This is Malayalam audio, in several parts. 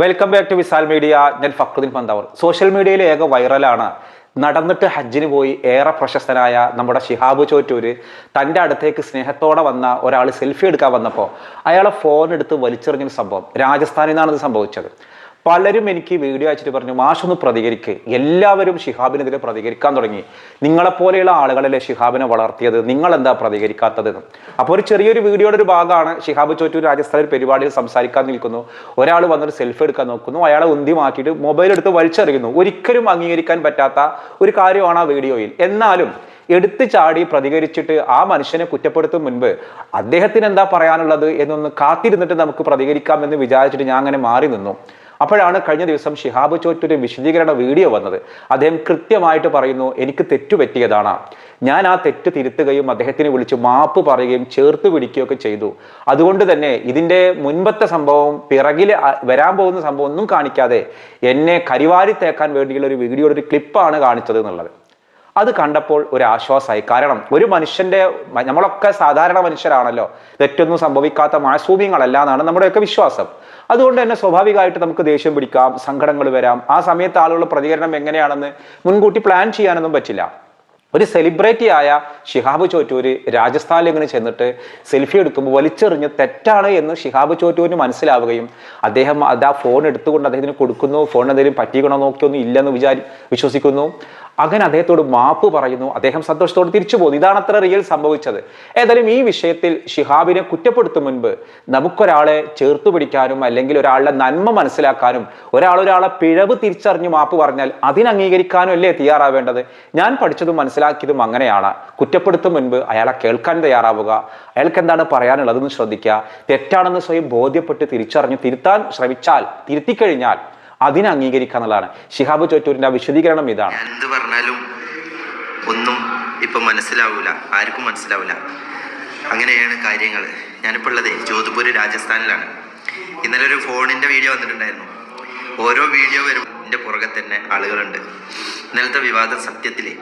Welcome back to Visal media ഞാൻ ഫക്രുദ്ദീൻ പന്താവർ. സോഷ്യൽ മീഡിയയിലെ ഏക വൈറലാണ് നടന്നിട്ട് ഹജ്ജിന് പോയി ഏറെ പ്രശസ്തനായ നമ്മുടെ ഷിഹാബ് ചോറ്റൂര് തന്റെ അടുത്തേക്ക് സ്നേഹത്തോടെ വന്ന ഒരാൾ സെൽഫി എടുക്കാൻ വന്നപ്പോൾ അയാളെ ഫോൺ എടുത്ത് വലിച്ചെറിഞ്ഞൊരു സംഭവം. രാജസ്ഥാനിൽ നിന്നാണ് ഇത് സംഭവിച്ചത്. പലരും എനിക്ക് വീഡിയോ അയച്ചിട്ട് പറഞ്ഞു മാഷൊന്ന് പ്രതികരിക്ക്. എല്ലാവരും ഷിഹാബിനെതിരെ പ്രതികരിക്കാൻ തുടങ്ങി. നിങ്ങളെപ്പോലെയുള്ള ആളുകളല്ലേ ഷിഹാബിനെ വളർത്തിയത്? നിങ്ങൾ എന്താ പ്രതികരിക്കാത്തത് അപ്പോൾ ഒരു ചെറിയൊരു വീഡിയോയുടെ ഒരു ഭാഗമാണ് ഷിഹാബ് ചോറ്റൂർ രാജസ്ഥാൻ ഒരു പരിപാടിയിൽ സംസാരിക്കാൻ നിൽക്കുന്നു. ഒരാൾ വന്നൊരു സെൽഫി എടുക്കാൻ നോക്കുന്നു. അയാളെ ഉന്തി മാറ്റിയിട്ട് മൊബൈൽ എടുത്ത് വലിച്ചെറിയുന്നു. ഒരിക്കലും അംഗീകരിക്കാൻ പറ്റാത്ത ഒരു കാര്യമാണ് ആ വീഡിയോയിൽ. എന്നാലും എടുത്തു ചാടി പ്രതികരിച്ചിട്ട് ആ മനുഷ്യനെ കുറ്റപ്പെടുത്തും മുൻപ് അദ്ദേഹത്തിന് എന്താ പറയാനുള്ളത് എന്നൊന്ന് കാത്തിരുന്നിട്ട് നമുക്ക് പ്രതികരിക്കാം എന്ന് വിചാരിച്ചിട്ട് ഞാൻ അങ്ങനെ മാറി നിന്നു. അപ്പോഴാണ് കഴിഞ്ഞ ദിവസം ഷിഹാബ് ചോറ്റൊരു വിശദീകരണ വീഡിയോ വന്നത്. അദ്ദേഹം കൃത്യമായിട്ട് പറയുന്നു എനിക്ക് തെറ്റുപറ്റിയതാണ് ഞാൻ ആ തെറ്റ് തിരുത്തുകയും അദ്ദേഹത്തിന് വിളിച്ച് മാപ്പ് പറയുകയും ചേർത്ത് പിടിക്കുകയൊക്കെ ചെയ്തു. അതുകൊണ്ട് തന്നെ ഇതിന്റെ മുൻപത്തെ സംഭവം പിറകിൽ വരാൻ പോകുന്ന സംഭവം ഒന്നും കാണിക്കാതെ എന്നെ കരിവാരി തേക്കാൻ വേണ്ടിയുള്ള ഒരു വീഡിയോയുടെ ഒരു ക്ലിപ്പാണ് കാണിച്ചത് എന്നുള്ളത്. അത് കണ്ടപ്പോൾ ഒരു ആശ്വാസമായി കാരണം ഒരു മനുഷ്യന്റെ നമ്മളൊക്കെ സാധാരണ മനുഷ്യരാണല്ലോ. തെറ്റൊന്നും സംഭവിക്കാത്ത മാസൂമ്യങ്ങളല്ല എന്നാണ് നമ്മുടെയൊക്കെ വിശ്വാസം. അതുകൊണ്ട് തന്നെ സ്വാഭാവികമായിട്ട് നമുക്ക് ദേഷ്യം പിടിക്കാം സങ്കടങ്ങൾ വരാം. ആ സമയത്ത് ആളുകളുടെ പ്രതികരണം എങ്ങനെയാണെന്ന് മുൻകൂട്ടി പ്ലാൻ ചെയ്യാനൊന്നും പറ്റില്ല. ഒരു സെലിബ്രിറ്റി ആയ ഷിഹാബ് ചോറ്റൂര് രാജസ്ഥാനിൽ ഇങ്ങനെ ചെന്നിട്ട് സെൽഫി എടുക്കുമ്പോൾ വലിച്ചെറിഞ്ഞ് തെറ്റാണ് എന്ന് ഷിഹാബ് ചോറ്റൂരിന് മനസ്സിലാവുകയും അദ്ദേഹം അത് ആ ഫോൺ എടുത്തുകൊണ്ട് അദ്ദേഹത്തിന് കൊടുക്കുന്നു. ഫോൺ എന്തെങ്കിലും പറ്റിക്കണോ നോക്കിയൊന്നും ഇല്ലെന്ന് വിചാരി വിശ്വസിക്കുന്നു. അങ്ങനെ അദ്ദേഹത്തോട് മാപ്പ് പറയുന്നു. അദ്ദേഹം സന്തോഷത്തോട് തിരിച്ചു പോകുന്നു. ഇതാണ് അത്ര റിയൽ സംഭവിച്ചത്. ഏതായാലും ഈ വിഷയത്തിൽ ഷിഹാബിനെ കുറ്റപ്പെടുത്തും മുൻപ് നമുക്കൊരാളെ ചേർത്ത് പിടിക്കാനും അല്ലെങ്കിൽ ഒരാളുടെ നന്മ മനസ്സിലാക്കാനും ഒരാൾ ഒരാളെ പിഴവ് തിരിച്ചറിഞ്ഞ് മാപ്പ് പറഞ്ഞാൽ അതിനംഗീകരിക്കാനും അല്ലേ തയ്യാറാവേണ്ടത്? ഞാൻ പഠിച്ചതും മനസ്സിലാക്കിയതും അങ്ങനെയാണ്. കുറ്റപ്പെടുത്തും മുൻപ് അയാളെ കേൾക്കാൻ തയ്യാറാവുക. അയാൾക്ക് എന്താണ് പറയാനുള്ളതെന്ന് ശ്രദ്ധിക്കുക. തെറ്റാണെന്ന് സ്വയം ബോധ്യപ്പെട്ട് തിരിച്ചറിഞ്ഞ് തിരുത്താൻ ശ്രമിച്ചാൽ തിരുത്തിക്കഴിഞ്ഞാൽ അതിനെ അംഗീകരിക്കുക എന്നുള്ളതാണ്. ഷിഹാബ് ചോറ്റൂരിന്റെ വിശദീകരണം ഇതാണ്. എന്ത് പറഞ്ഞാലും ഒന്നും ഇപ്പൊ മനസ്സിലാവൂല ആർക്കും മനസ്സിലാവൂല. അങ്ങനെയാണ് കാര്യങ്ങൾ. ഞാനിപ്പോൾ ഉള്ളത് ജോധ്പൂർ രാജസ്ഥാനിലാണ്. ഇന്നലെ ഒരു ഫോണിന്റെ വീഡിയോ വന്നിട്ടുണ്ടായിരുന്നു. ഓരോ വീഡിയോ വരും എന്റെ പുറകെ തന്നെ ആളുകളുണ്ട്. ഇന്നലത്തെ വിവാദം സത്യത്തിൽ.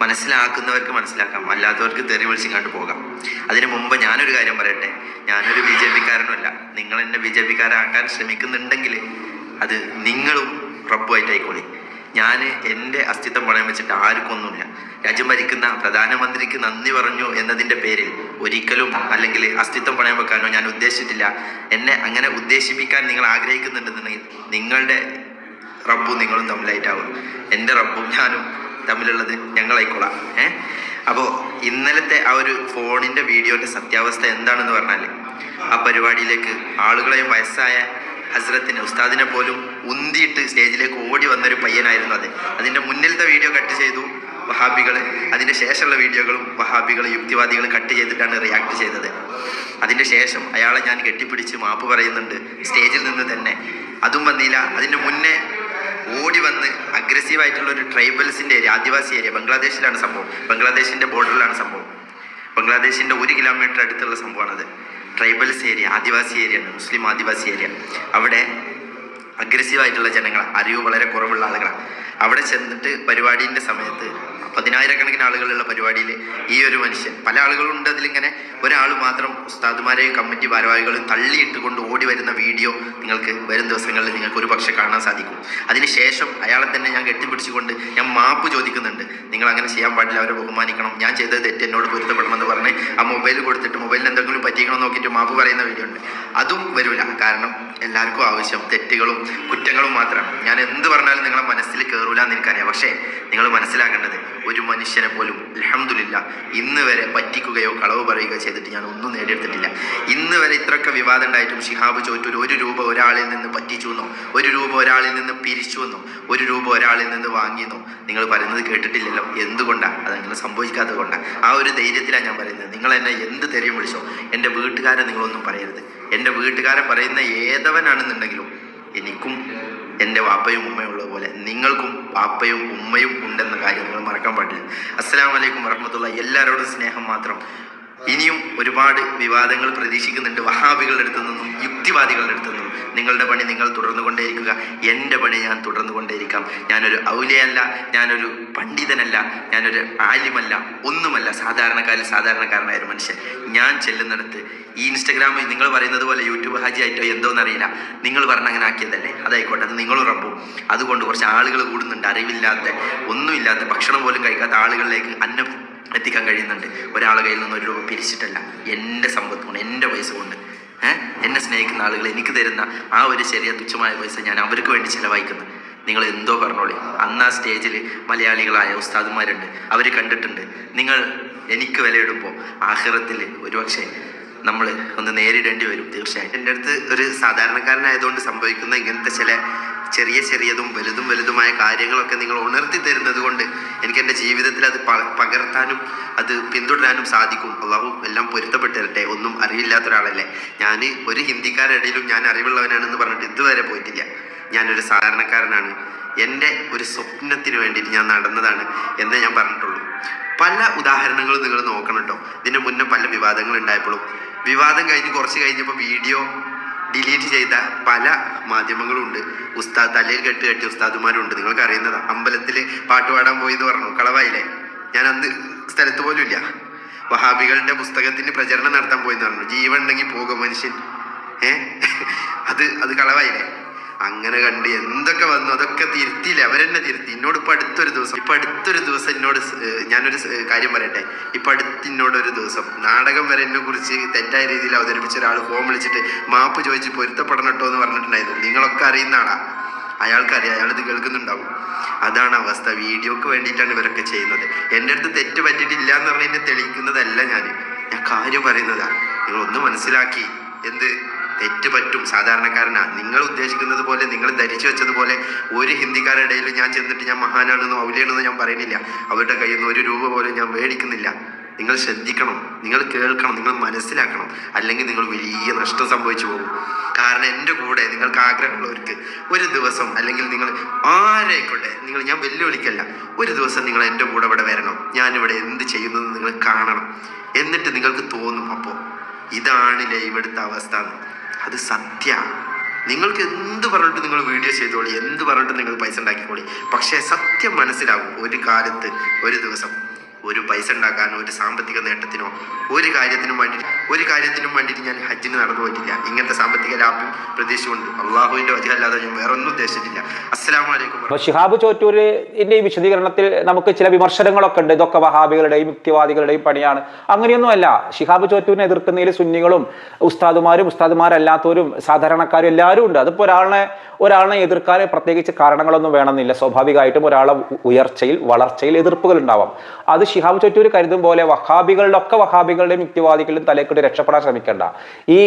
മനസ്സിലാക്കുന്നവർക്ക് മനസ്സിലാക്കാം അല്ലാത്തവർക്ക് തെറി വിളിച്ചിങ്ങാണ്ട് പോകാം. അതിനു മുമ്പ് ഞാനൊരു കാര്യം പറയട്ടെ? ഞാനൊരു ബി ജെ പിക്കാരനുമല്ല നിങ്ങൾ എന്നെ ബി ജെ പിക്കാരാക്കാൻ ശ്രമിക്കുന്നുണ്ടെങ്കിൽ അത് നിങ്ങളും റബ്ബുമായിട്ടായിക്കോളി. ഞാൻ എന്റെ അസ്തിത്വം പണയം വെച്ചിട്ട് ആർക്കൊന്നുമില്ല. രാജ്യം ഭരിക്കുന്ന പ്രധാനമന്ത്രിക്ക് നന്ദി പറഞ്ഞു എന്നതിന്റെ പേരിൽ ഒരിക്കലും അല്ലെങ്കിൽ അസ്തിത്വം പണയം വെക്കാനോ ഞാൻ ഉദ്ദേശിച്ചിട്ടില്ല. എന്നെ അങ്ങനെ ഉദ്ദേശിപ്പിക്കാൻ നിങ്ങൾ ആഗ്രഹിക്കുന്നുണ്ടെന്നുണ്ടെങ്കിൽ നിങ്ങളുടെ റബ്ബും നിങ്ങളും തമ്മിലായിട്ടാവും. എന്റെ റബ്ബും ഞാനും തമ്മിലുള്ളത് ഞങ്ങളായിക്കോളാം. ഏ? അപ്പോൾ ഇന്നലത്തെ ആ ഒരു ഫോണിന്റെ വീഡിയോന്റെ സത്യാവസ്ഥ എന്താണെന്ന് പറഞ്ഞാൽ ആ പരിപാടിയിലേക്ക് ആളുകളെയും വയസ്സായ ഹസ്രത്തിനെ ഉസ്താദിനെ പോലും ഉന്തിയിട്ട് സ്റ്റേജിലേക്ക് ഓടി വന്നൊരു പയ്യനായിരുന്നു അത്. അതിന്റെ മുന്നിലത്തെ വീഡിയോ കട്ട് ചെയ്തു വഹാബികൾ അതിന്റെ ശേഷമുള്ള വീഡിയോകളും വഹാബികൾ യുക്തിവാദികൾ കട്ട് ചെയ്തിട്ടാണ് റിയാക്ട് ചെയ്തത്. അതിന്റെ ശേഷം അയാളെ ഞാൻ കെട്ടിപ്പിടിച്ച് മാപ്പ് പറയുന്നുണ്ട് സ്റ്റേജിൽ നിന്ന് തന്നെ. അതും വന്നില്ല. അതിന്റെ മുന്നേ ഓടി വന്ന് അഗ്രസീവ് ആയിട്ടുള്ള ഒരു ട്രൈബൽസിന്റെ ഏരിയ ആദിവാസി ഏരിയ ബംഗ്ലാദേശിലാണ് സംഭവം. ബംഗ്ലാദേശിന്റെ ബോർഡറിലാണ് സംഭവം. ബംഗ്ലാദേശിന്റെ ഒരു കിലോമീറ്റർ അടുത്തുള്ള സംഭവമാണത്. ട്രൈബൽസ് ഏരിയ ആദിവാസി ഏരിയ മുസ്ലിം ആദിവാസി ഏരിയ. അവിടെ അഗ്രസീവ് ആയിട്ടുള്ള ജനങ്ങൾ അറിവ് വളരെ കുറവുള്ള ആളുകളാണ് അവിടെ ചെന്നിട്ട് പരിപാടിന്റെ സമയത്ത് പതിനായിരക്കണക്കിന് ആളുകളുള്ള പരിപാടിയിൽ ഈ ഒരു മനുഷ്യൻ പല ആളുകളുണ്ട് അതിലിങ്ങനെ. ഒരാൾ മാത്രം ഉസ്താദുമാരെയും കമ്മിറ്റി ഭാരവാഹികളും തള്ളിയിട്ട് കൊണ്ട് ഓടി വരുന്ന വീഡിയോ നിങ്ങൾക്ക് വരും ദിവസങ്ങളിൽ നിങ്ങൾക്ക് ഒരു പക്ഷെ കാണാൻ സാധിക്കും. അതിനുശേഷം അയാളെ തന്നെ ഞാൻ കെട്ടിപ്പിടിച്ചുകൊണ്ട് ഞാൻ മാപ്പ് ചോദിക്കുന്നുണ്ട്. നിങ്ങൾ അങ്ങനെ ചെയ്യാൻ പാടില്ല അവരെ ബഹുമാനിക്കണം. ഞാൻ ചെയ്തത് തെറ്റ് എന്നോട് പൊരുത്തപ്പെടണമെന്ന് പറഞ്ഞ് ആ മൊബൈൽ കൊടുത്തിട്ട് മൊബൈലിന് എന്തെങ്കിലും പറ്റിക്കണോ നോക്കിയിട്ട് മാപ്പ് പറയുന്ന വീഡിയോ ഉണ്ട്. അതും വരില്ല കാരണം എല്ലാവർക്കും ആവശ്യം തെറ്റുകളും കുറ്റങ്ങളും മാത്രമാണ്. ഞാൻ എന്ത് പറഞ്ഞാലും നിങ്ങളെ മനസ്സിൽ കയറൂല എന്ന് എനിക്കറിയാം. പക്ഷേ നിങ്ങൾ മനസ്സിലാക്കേണ്ടത് ഒരു മനുഷ്യനെ പോലും അൽഹംദുലില്ല ഇന്ന് വരെ പറ്റിക്കുകയോ കളവ് പറയുകയോ ചെയ്തിട്ട് ഞാൻ ഒന്നും നേടിയെടുത്തിട്ടില്ല. ഇന്ന് വരെ ഇത്രയൊക്കെ വിവാദം ഉണ്ടായിട്ടും ഷിഹാബ് ചോറ്റൂർ ഒരു രൂപ ഒരാളിൽ നിന്ന് പറ്റിച്ചു എന്നോ ഒരു രൂപ ഒരാളിൽ നിന്ന് പിരിച്ചു എന്നോ ഒരു രൂപ ഒരാളിൽ നിന്ന് വാങ്ങിയെന്നോ നിങ്ങൾ പറയുന്നത് കേട്ടിട്ടില്ലല്ലോ. എന്തുകൊണ്ടാണ് അത് നിങ്ങൾ സംഭവിക്കാത്തത് കൊണ്ടാണ് ആ ഒരു ധൈര്യത്തിലാണ് ഞാൻ പറയുന്നത്. നിങ്ങൾ എന്നെ എന്ത് തെരയും വിളിച്ചോ? എന്റെ വീട്ടുകാരെ നിങ്ങളൊന്നും പറയരുത്. എന്റെ വീട്ടുകാരെ പറയുന്ന ഏതവനാണെന്നുണ്ടെങ്കിലും എനിക്കും എന്റെ വാപ്പയും ഉമ്മയും ഉള്ളതുപോലെ നിങ്ങൾക്കും വാപ്പയും ഉമ്മയും ഉണ്ടെന്ന കാര്യം നിങ്ങൾ മറക്കാൻ പാടില്ല. അസ്സലാമു അലൈക്കും വറഹമത്തുള്ള എല്ലാവരോടും സ്നേഹം മാത്രം. ഇനിയും ഒരുപാട് വിവാദങ്ങൾ പ്രതീക്ഷിക്കുന്നുണ്ട്. വഹാബികളുടെ അടുത്തു നിന്നും യുക്തിവാദികളുടെ അടുത്തു നിന്നും. നിങ്ങളുടെ പണി നിങ്ങൾ തുടർന്നു കൊണ്ടേയിരിക്കുക എന്റെ പണി ഞാൻ തുടർന്നു കൊണ്ടേയിരിക്കാം ഞാനൊരു ഔലയല്ല ഞാനൊരു പണ്ഡിതനല്ല ഞാനൊരു ആലിമല്ല ഒന്നുമല്ല. സാധാരണക്കാരൻ സാധാരണക്കാരനായ ഒരു മനുഷ്യൻ. ഞാൻ ചെല്ലുന്നിടത്ത് ഈ ഇൻസ്റ്റഗ്രാമിൽ നിങ്ങൾ പറയുന്നത് പോലെ യൂട്യൂബ് ഹാജി ആയിട്ടോ എന്തോന്നറിയില്ല. നിങ്ങൾ പറഞ്ഞ അങ്ങനെ ആക്കിയതല്ലേ അതായിക്കോട്ടെ അത് നിങ്ങളും റബ്ബും. അതുകൊണ്ട് കുറച്ച് ആളുകൾ കൂടുന്നുണ്ട്. അറിവില്ലാത്ത ഒന്നുമില്ലാത്ത ഭക്ഷണം പോലും കഴിക്കാത്ത ആളുകളിലേക്ക് അന്നം എത്തിക്കാൻ കഴിയുന്നുണ്ട്. ഒരാളെ കയ്യിൽ നിന്ന് ഒരു രൂപ പിരിച്ചിട്ടല്ല. എന്റെ സമ്പത്ത് കൊണ്ട് എന്റെ പൈസ കൊണ്ട് ഏഹ് എന്നെ സ്നേഹിക്കുന്ന ആളുകൾ എനിക്ക് തരുന്ന ആ ഒരു ചെറിയ തുച്ഛമായ പൈസ ഞാൻ അവർക്ക് വേണ്ടി ചിലവഴിക്കുന്നു. നിങ്ങൾ എന്തോ പറഞ്ഞോളി. അന്ന് ആ സ്റ്റേജിൽ മലയാളികളായ ഉസ്താദുമാരുണ്ട്. അവർ കണ്ടിട്ടുണ്ട്. നിങ്ങൾ എനിക്ക് വിലയിടുമ്പോൾ ആഹ്റത്തിൽ ഒരുപക്ഷെ നമ്മൾ ഒന്ന് നേരിടേണ്ടി വരും തീർച്ചയായിട്ടും. എന്റെ അടുത്ത് ഒരു സാധാരണക്കാരനായതുകൊണ്ട് സംഭവിക്കുന്ന ഇങ്ങനത്തെ ചില ചെറിയ ചെറിയതും വലുതും വലുതുമായ കാര്യങ്ങളൊക്കെ നിങ്ങൾ ഉണർത്തി തരുന്നത് കൊണ്ട് എനിക്ക് എന്റെ ജീവിതത്തിൽ അത് പകർത്താനും അത് പിന്തുടരാനും സാധിക്കും. അള്ളാഹു എല്ലാം പൊരുത്തപ്പെട്ടിരട്ടെ. ഒന്നും അറിവില്ലാത്ത ഒരാളല്ലേ ഞാൻ ഒരു ഹിന്ദിക്കാരുടെയിലും ഞാൻ അറിവുള്ളവനാണെന്ന് പറഞ്ഞിട്ട് ഇതുവരെ പോയിട്ടില്ല. ഞാനൊരു സാധാരണക്കാരനാണ്. എന്റെ ഒരു സ്വപ്നത്തിന് വേണ്ടിയിട്ട് ഞാൻ നടന്നതാണ് എന്നേ ഞാൻ പറഞ്ഞിട്ടുള്ളൂ. പല ഉദാഹരണങ്ങളും നിങ്ങൾ നോക്കണം കേട്ടോ ഇതിന് മുന്നേ പല വിവാദങ്ങൾ ഉണ്ടായപ്പോഴും. വിവാദം കഴിഞ്ഞ് കുറച്ച് കഴിഞ്ഞപ്പോൾ വീഡിയോ ഡിലീറ്റ് ചെയ്ത പല മാധ്യമങ്ങളും ഉണ്ട് ഉസ്താദ് തലയിൽ കെട്ട് കെട്ടിയ ഉസ്താദുമാരുണ്ട്. നിങ്ങൾക്ക് അറിയുന്നത്. അമ്പലത്തിൽ പാട്ട് പാടാൻ പോയി എന്ന് പറഞ്ഞു. കളവായില്ലേ? ഞാൻ അന്ന് സ്ഥലത്ത് പോലും ഇല്ല. വഹാബികളുടെ പുസ്തകത്തിന് പ്രചരണം നടത്താൻ പോയി എന്ന് പറഞ്ഞു. ജീവൻ ഉണ്ടെങ്കിൽ പോകും മനുഷ്യൻ. ഏ? അത് അത് കളവായില്ലേ? അങ്ങനെ കണ്ട് എന്തൊക്കെ വന്നു അതൊക്കെ തിരുത്തിയില്ല? അവരെന്നെ തിരുത്തി. എന്നോട് ഇപ്പൊ അടുത്തൊരു ദിവസം ഇപ്പൊ അടുത്തൊരു ദിവസം എന്നോട് ഞാനൊരു കാര്യം പറയട്ടെ. ഇപ്പൊ അടുത്ത് എന്നോട് ഒരു ദിവസം നാടകം വരെ എന്നെ കുറിച്ച് തെറ്റായ രീതിയിൽ അവതരിപ്പിച്ച ഒരാൾ ഫോൺ വിളിച്ചിട്ട് മാപ്പ് ചോദിച്ച് പൊരുത്തപ്പെടണട്ടോ എന്ന് പറഞ്ഞിട്ടുണ്ടായിരുന്നു. നിങ്ങളൊക്കെ അറിയുന്ന ആളാ. അയാൾക്കറിയാം അയാളിത് കേൾക്കുന്നുണ്ടാവും. അതാണ് അവസ്ഥ. വീഡിയോക്ക് വേണ്ടിയിട്ടാണ് ഇവരൊക്കെ ചെയ്യുന്നത്. എന്റെ അടുത്ത് തെറ്റ് പറ്റിയിട്ടില്ല എന്ന് എന്നെ തെളിയിക്കുന്നതല്ല ഞാൻ ഞാൻ കാര്യം പറയുന്നതാ. നിങ്ങളൊന്ന് മനസ്സിലാക്കി. എന്ത്? തെറ്റ് പറ്റും സാധാരണക്കാരനാ. നിങ്ങൾ ഉദ്ദേശിക്കുന്നത് പോലെ നിങ്ങൾ ധരിച്ചു വെച്ചതുപോലെ ഒരു ഹിന്ദിക്കാരുടെ ഞാൻ ചെന്നിട്ട് ഞാൻ മഹാനാണെന്നോ ഔലിയാണെന്നോ ഞാൻ പറയുന്നില്ല. അവരുടെ കയ്യിൽ നിന്ന് ഒരു രൂപ പോലും ഞാൻ മേടിക്കുന്നില്ല. നിങ്ങൾ ശ്രദ്ധിക്കണം. നിങ്ങൾ കേൾക്കണം. നിങ്ങൾ മനസ്സിലാക്കണം. അല്ലെങ്കിൽ നിങ്ങൾ വലിയ നഷ്ടം സംഭവിച്ചു പോകും. കാരണം എന്റെ കൂടെ നിങ്ങൾക്ക് ആഗ്രഹമുള്ളവർക്ക് ഒരു ദിവസം അല്ലെങ്കിൽ നിങ്ങൾ ആരായിക്കോട്ടെ നിങ്ങൾ ഞാൻ വെല്ലുവിളിക്കല്ല. ഒരു ദിവസം നിങ്ങൾ എന്റെ കൂടെ ഇവിടെ വരണം. ഞാനിവിടെ എന്ത് ചെയ്യുന്നത് നിങ്ങൾ കാണണം. എന്നിട്ട് നിങ്ങൾക്ക് തോന്നും അപ്പോൾ ഇതാണില്ലേ ഇവിടുത്തെ അവസ്ഥ. അത് സത്യ. നിങ്ങൾക്ക് എന്ത് പറഞ്ഞിട്ട് നിങ്ങൾ വീഡിയോ ചെയ്തോളി എന്ത് പറഞ്ഞിട്ട് നിങ്ങൾ പൈസ ഉണ്ടാക്കിക്കോളി. പക്ഷേ സത്യം മനസ്സിലാവും. ഒരു കാലത്ത് ഒരു ദിവസം ഒരു പൈസ ഉണ്ടാക്കാനോ ഒരു സാമ്പത്തിക നേട്ടത്തിനോ ഒരു കാര്യത്തിനും വേണ്ടിയിട്ട് ഒരു കാര്യത്തിനും വേണ്ടിയിട്ട് ഞാൻ ഹജ്ജിന് നടന്നു പോയിട്ടില്ല. ഇങ്ങനത്തെ സാമ്പത്തിക ലാഭം പ്രതീക്ഷിച്ചുകൊണ്ട് അള്ളാഹുവിന്റെ വജഹല്ലാതെ ഞാൻ വേറെ ഒന്നും ഉദ്ദേശിച്ചിട്ടില്ല. അസ്സലാമു അലൈക്കും ഷിഹാബ് ചോറ്റൂരിന്റെ ഈ വിശദീകരണത്തിൽ നമുക്ക് ചില വിമർശനങ്ങളൊക്കെ ഉണ്ട്. ഇതൊക്കെ വഹാബികളുടെയും യുക്തിവാദികളുടെയും പണിയാണ്. അങ്ങനെയൊന്നുമല്ല. ഷിഹാബ് ചോറ്റൂരിനെ എതിർക്കുന്നതിൽ സുന്നികളും ഉസ്താദുമാരും ഉസ്താദുമാരല്ലാത്തവരും സാധാരണക്കാരും എല്ലാവരും ഉണ്ട്. അതിപ്പോൾ ഒരാളെ ഒരാളെ എതിർക്കാൻ പ്രത്യേകിച്ച് കാരണങ്ങളൊന്നും വേണമെന്നില്ല. സ്വാഭാവികമായിട്ടും ഒരാളെ ഉയർച്ചയിൽ വളർച്ചയിൽ എതിർപ്പുകൾ ഉണ്ടാവാം. അത് ഷിഹാബ് ചോറ്റൂർ കരുതും പോലെ വഹാബികളുടെ ഒക്കെ വഹാബികളുടെയും യുക്തിവാദികളുടെയും തലക്കിട്ട് രക്ഷപ്പെടാൻ ശ്രമിക്കേണ്ട. ഈ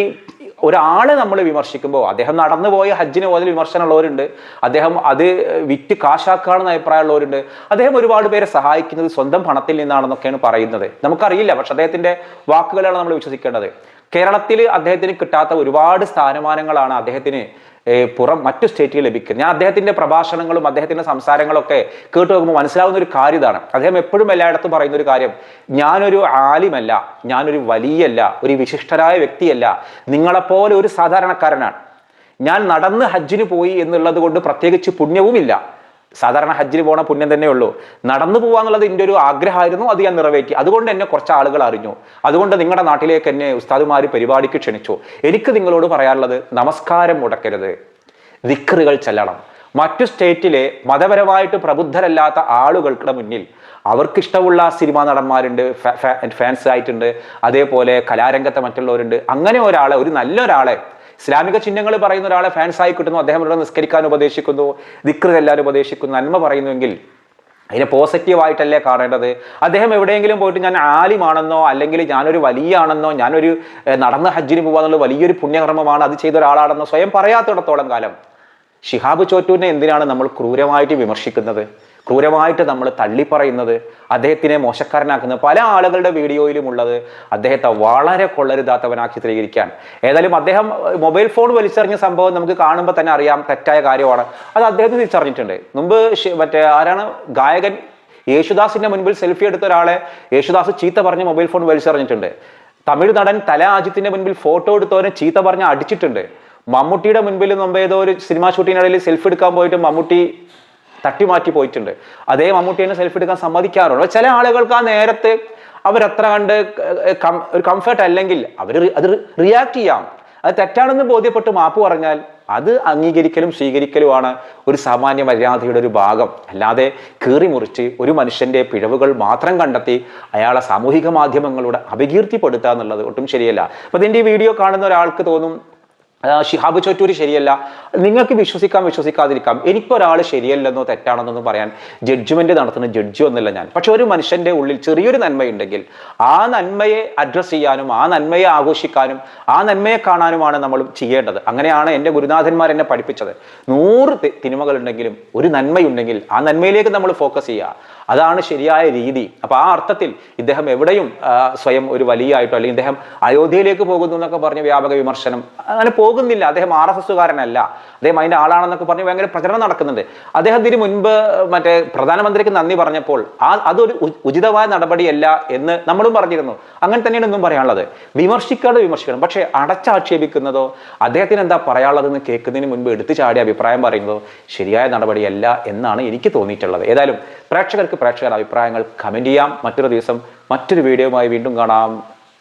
ഒരാളെ നമ്മൾ വിമർശിക്കുമ്പോൾ അദ്ദേഹം നടന്നു പോയ ഹജ്ജിന് പോയതിൽ വിമർശനമുള്ളവരുണ്ട്. അദ്ദേഹം അത് വിറ്റ് കാശാക്കാണെന്ന് അഭിപ്രായമുള്ളവരുണ്ട്. അദ്ദേഹം ഒരുപാട് പേരെ സഹായിക്കുന്നത് സ്വന്തം പണത്തിൽ നിന്നാണെന്നൊക്കെയാണ് പറയുന്നത്. നമുക്കറിയില്ല പക്ഷെ അദ്ദേഹത്തിന്റെ വാക്കുകളാണ് നമ്മൾ വിശ്വസിക്കേണ്ടത്. കേരളത്തിൽ അദ്ദേഹത്തിന് കിട്ടാത്ത ഒരുപാട് സ്ഥാനമാനങ്ങളാണ് അദ്ദേഹത്തിന് പുറം മറ്റു സ്റ്റേറ്റിൽ ലഭിക്കുന്നത് ഞാൻ അദ്ദേഹത്തിന്റെ പ്രഭാഷണങ്ങളും അദ്ദേഹത്തിന്റെ സംസാരങ്ങളൊക്കെ കേട്ട് നോക്കുമ്പോൾ മനസ്സിലാവുന്ന ഒരു കാര്യം ഇതാണ്. അദ്ദേഹം എപ്പോഴും എല്ലായിടത്തും പറയുന്ന ഒരു കാര്യം ഞാനൊരു ആലിമല്ല ഞാനൊരു വലിയല്ല ഒരു വിശിഷ്ടരായ വ്യക്തിയല്ല നിങ്ങളെപ്പോലെ ഒരു സാധാരണക്കാരനാണ്. ഞാൻ നടന്ന് ഹജ്ജിന് പോയി എന്നുള്ളത് കൊണ്ട് പ്രത്യേകിച്ച് പുണ്യവുമില്ല. സാധാരണ ഹജ്ജിന് പോണ പുണ്യം തന്നെ ഉള്ളൂ. നടന്നു പോവാന്നുള്ളത് എന്റെ ഒരു ആഗ്രഹമായിരുന്നു അത് ഞാൻ നിറവേറ്റി. അതുകൊണ്ട് എന്നെ കുറച്ച് ആളുകൾ അറിഞ്ഞു. അതുകൊണ്ട് നിങ്ങളുടെ നാട്ടിലേക്ക് എന്നെ ഉസ്താദുമാർ പരിപാടിക്ക് ക്ഷണിച്ചു. എനിക്ക് നിങ്ങളോട് പറയാനുള്ളത് നമസ്കാരം മുടക്കരുത്. ദിക്കറുകൾ ചെല്ലണം. മറ്റു സ്റ്റേറ്റിലെ മതപരമായിട്ട് പ്രബുദ്ധരല്ലാത്ത ആളുകൾക്ക് മുന്നിൽ അവർക്കിഷ്ടമുള്ള സിനിമാ നടന്മാരുണ്ട് ഫാൻസ് ആയിട്ടുണ്ട് അതേപോലെ കലാരംഗത്തെ മറ്റുള്ളവരുണ്ട്. അങ്ങനെ ഒരാളെ ഒരു നല്ലൊരാളെ ഇസ്ലാമിക ചിഹ്നങ്ങൾ പറയുന്ന ഒരാളെ ഫാൻസ് ആയി കിട്ടുന്നു അദ്ദേഹം ഇവിടെ നിസ്കരിക്കാൻ ഉപദേശിക്കുന്നു ദിക്ർ ചെല്ലാൻ ഉപദേശിക്കുന്നു നന്മ പറയുന്നുവെങ്കിൽ അതിനെ പോസിറ്റീവായിട്ടല്ലേ കാണേണ്ടത്? അദ്ദേഹം എവിടെയെങ്കിലും പോയിട്ട് ഞാൻ ആലിമാണെന്നോ അല്ലെങ്കിൽ ഞാനൊരു വലിയ ആണെന്നോ ഞാനൊരു നടന്ന ഹജ്ജിന് പോകാന്നുള്ള വലിയൊരു പുണ്യകർമ്മമാണ് അത് ചെയ്ത ഒരാളാണെന്നോ സ്വയം പറയാത്തിടത്തോളം കാലം. ഷിഹാബ് ചോറ്റൂരിനെ എന്തിനാണ് നമ്മൾ ക്രൂരമായിട്ട് വിമർശിക്കുന്നത്? ക്രൂരമായിട്ട് നമ്മൾ തള്ളിപ്പറയുന്നത് അദ്ദേഹത്തിനെ മോശക്കാരനാക്കുന്നത് പല ആളുകളുടെ വീഡിയോയിലും ഉള്ളത്. അദ്ദേഹത്തെ വളരെ കൊള്ളരുതാത്തവനാക്കി ചിത്രീകരിക്കാൻ ഏതായാലും അദ്ദേഹം മൊബൈൽ ഫോൺ വലിച്ചെറിഞ്ഞ സംഭവം നമുക്ക് കാണുമ്പോൾ തന്നെ അറിയാം തെറ്റായ കാര്യമാണ്. അത് അദ്ദേഹത്തെ തിരിച്ചറിഞ്ഞിട്ടുണ്ട്. മുമ്പ് മറ്റേ ആരാണ്? ഗായകൻ യേശുദാസിന്റെ മുൻപിൽ സെൽഫി എടുത്ത ഒരാളെ യേശുദാസ് ചീത്ത പറഞ്ഞ് മൊബൈൽ ഫോൺ വലിച്ചെറിഞ്ഞിട്ടുണ്ട്. തമിഴ് നടൻ തല അജിത്തിന്റെ മുൻപിൽ ഫോട്ടോ എടുത്തവനെ ചീത്ത പറഞ്ഞ് അടിച്ചിട്ടുണ്ട്. മമ്മൂട്ടിയുടെ മുൻപിൽ മുമ്പ് ഏതോ ഒരു സിനിമാ ഷൂട്ടിങ്ങിനിടയിൽ സെൽഫി എടുക്കാൻ പോയിട്ട് മമ്മൂട്ടി തട്ടിമാറ്റി പോയിട്ടുണ്ട്. അതേ മമ്മൂട്ടി തന്നെ സെൽഫി എടുക്കാൻ സമ്മതിക്കാറുണ്ട്. ചില ആളുകൾക്ക് ആ നേരത്തെ അവരത്ര കണ്ട് ഒരു കംഫർട്ട് അല്ലെങ്കിൽ അവർ അത് റിയാക്ട് ചെയ്യാം. അത് തെറ്റാണെന്ന് ബോധ്യപ്പെട്ട് മാപ്പ് പറഞ്ഞാൽ അത് അംഗീകരിക്കലും സ്വീകരിക്കലുമാണ് ഒരു സാമാന്യ മര്യാദയുടെ ഒരു ഭാഗം. അല്ലാതെ കീറി മുറിച്ച് ഒരു മനുഷ്യന്റെ പിഴവുകൾ മാത്രം കണ്ടെത്തി അയാളെ സാമൂഹിക മാധ്യമങ്ങളുടെ അപകീർത്തിപ്പെടുത്തുക എന്നുള്ളത് ഒട്ടും ശരിയല്ല. അപ്പൊ ഇതിന്റെ ഈ വീഡിയോ കാണുന്ന ഒരാൾക്ക് തോന്നും ഷിഹാബ് ചോറ്റൂര് ശരിയല്ല. നിങ്ങൾക്ക് വിശ്വസിക്കാം വിശ്വസിക്കാതിരിക്കാം. എനിക്കൊരാൾ ശരിയല്ലെന്നോ തെറ്റാണെന്നോ പറയാൻ ജഡ്ജ്മെന്റ് നടത്തുന്ന ജഡ്ജി ഒന്നല്ല ഞാൻ. പക്ഷെ ഒരു മനുഷ്യന്റെ ഉള്ളിൽ ചെറിയൊരു നന്മയുണ്ടെങ്കിൽ ആ നന്മയെ അഡ്രസ് ചെയ്യാനും ആ നന്മയെ ആഘോഷിക്കാനും ആ നന്മയെ കാണാനുമാണ് നമ്മൾ ചെയ്യേണ്ടത്. അങ്ങനെയാണ് എന്റെ ഗുരുനാഥന്മാർ എന്നെ പഠിപ്പിച്ചത്. നൂറ് തിന്മകളുണ്ടെങ്കിലും ഒരു നന്മയുണ്ടെങ്കിൽ ആ നന്മയിലേക്ക് നമ്മൾ ഫോക്കസ് ചെയ്യുക. അതാണ് ശരിയായ രീതി. അപ്പൊ ആ അർത്ഥത്തിൽ ഇദ്ദേഹം എവിടെയും സ്വയം ഒരു വലിയ ആയിട്ടോ അല്ലെങ്കിൽ ഇദ്ദേഹം അയോധ്യയിലേക്ക് പോകുന്നു എന്നൊക്കെ പറഞ്ഞ് വ്യാപക വിമർശനം അങ്ങനെ പോകുന്നില്ല. അദ്ദേഹം ആർ എസ് എസ്സുകാരനല്ല. അദ്ദേഹം അതിന്റെ ആളാണെന്നൊക്കെ പറഞ്ഞ് ഭയങ്കര പ്രചരണം നടക്കുന്നുണ്ട്. അദ്ദേഹം ഇതിന് മുൻപ് മറ്റേ പ്രധാനമന്ത്രിക്ക് നന്ദി പറഞ്ഞപ്പോൾ ആ അതൊരു ഉചിതമായ നടപടിയല്ല എന്ന് നമ്മളും പറഞ്ഞിരുന്നു. അങ്ങനെ തന്നെയാണ് ഒന്നും പറയാനുള്ളത്. വിമർശിക്കാതെ വിമർശിക്കണം. പക്ഷേ അടച്ചാക്ഷേപിക്കുന്നതോ അദ്ദേഹത്തിന് എന്താ പറയാനുള്ളതെന്ന് കേൾക്കുന്നതിന് മുൻപ് എടുത്തു ചാടി അഭിപ്രായം പറയുന്നതോ ശരിയായ നടപടിയല്ല എന്നാണ് എനിക്ക് തോന്നിയിട്ടുള്ളത്. ഏതായാലും പ്രേക്ഷകർക്ക് പ്രേക്ഷകർ അഭിപ്രായങ്ങൾ കമന്റ് ചെയ്യാം. മറ്റൊരു ദിവസം മറ്റൊരു വീഡിയോയുമായി വീണ്ടും കാണാം.